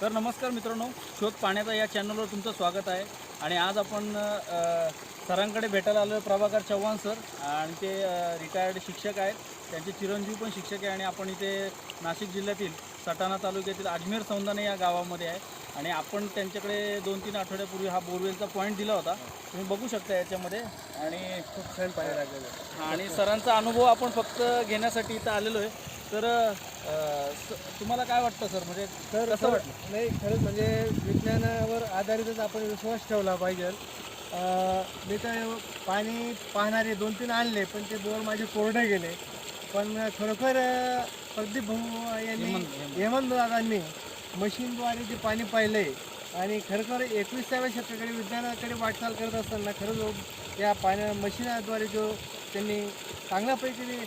तर नमस्कार मित्रांनो शोध पाण्याचा या चॅनलवर तुमचं स्वागत आहे. आणि आज आपण सरांकडे भेटायला आलो प्रभाकर चव्हाण सर आणि ते रिटायर्ड शिक्षक आहेत. त्यांचे चिरंजीव पण शिक्षक आहे आणि आपण इथे नाशिक जिल्ह्यातील सटाणा तालुक्यातील अजमेर सौंदाने या गावामध्ये आहे. आणि आपण त्यांच्याकडे दोन तीन आठवड्यापूर्वी हा बोरवेलचा पॉईंट दिला होता. तुम्ही बघू शकता याच्यामध्ये. आणि खूप छान पाणी लागलेलं. आणि सरांचा अनुभव आपण फक्त घेण्यासाठी इथं आलेलो आहे. तर तुम्हाला काय वाटतं सर? म्हणजे तर कसं खरं- वाटलं? नाही खरंच म्हणजे विज्ञानावर आधारितच आपण विश्वास ठेवला पाहिजे. मी तर पाणी पाहणारे दोन तीन आणले पण ते बोर माझे कोरडे गेले. पण खरोखर प्रदीप भाऊ यांनी हेमंत- हेमंत. हेमंत दादांनी मशीनद्वारे ते पाणी पाहिले आणि खरोखर एकविसाव्या शतकाकडे विज्ञानाकडे वाटचाल करत असताना खरंच या पाण्या मशीनद्वारे जो त्यांनी चांगल्यापैकी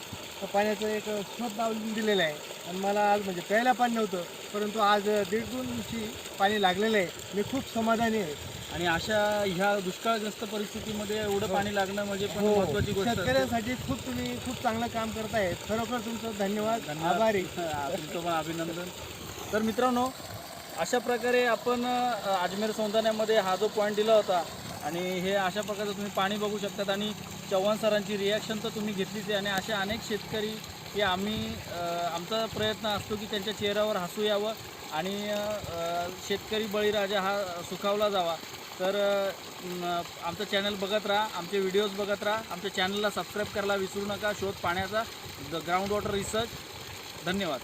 पाण्याचं एक शोध लावून दिलेला आहे. आणि मला आज म्हणजे प्यायला पाणी नव्हतं परंतु आज दीड दोनशी पाणी लागलेलं आहे. मी खूप समाधानी आहे. आणि अशा ह्या दुष्काळग्रस्त परिस्थितीमध्ये एवढं हो. पाणी लागणं म्हणजे पण हो. महत्वाची गोष्ट असते. शेतकऱ्यांसाठी खूप तुम्ही खूप चांगलं काम करताय. खरोखर तुमचं धन्यवाद. धन्यवाद. आभारी. हा, तुमचं पण अभिनंदन. तर मित्रांनो अशा प्रकारे आपण अ, अजमेर सौंदाण्यामध्ये हा जो पॉईंट दिला होता आणि हे अशा प्रकारचं तुम्ही पाणी बघू शकतात. आणि चव्हाण सरांची रिॲक्शन तर तुम्ही घेतलीच आहे. आणि असे अनेक शेतकरी की आम्ही आमचा प्रयत्न असतो की त्यांच्या चेहऱ्यावर हसू यावं आणि शेतकरी बळीराजा हा सुखावला जावा. तर आमचं चॅनल बघत राहा आमचे व्हिडिओज बघत राहा. आमच्या चॅनलला सबस्क्राईब करायला विसरू नका. शोध पाण्याचा. द ग्राउंड वॉटर रिसर्च धन्यवाद.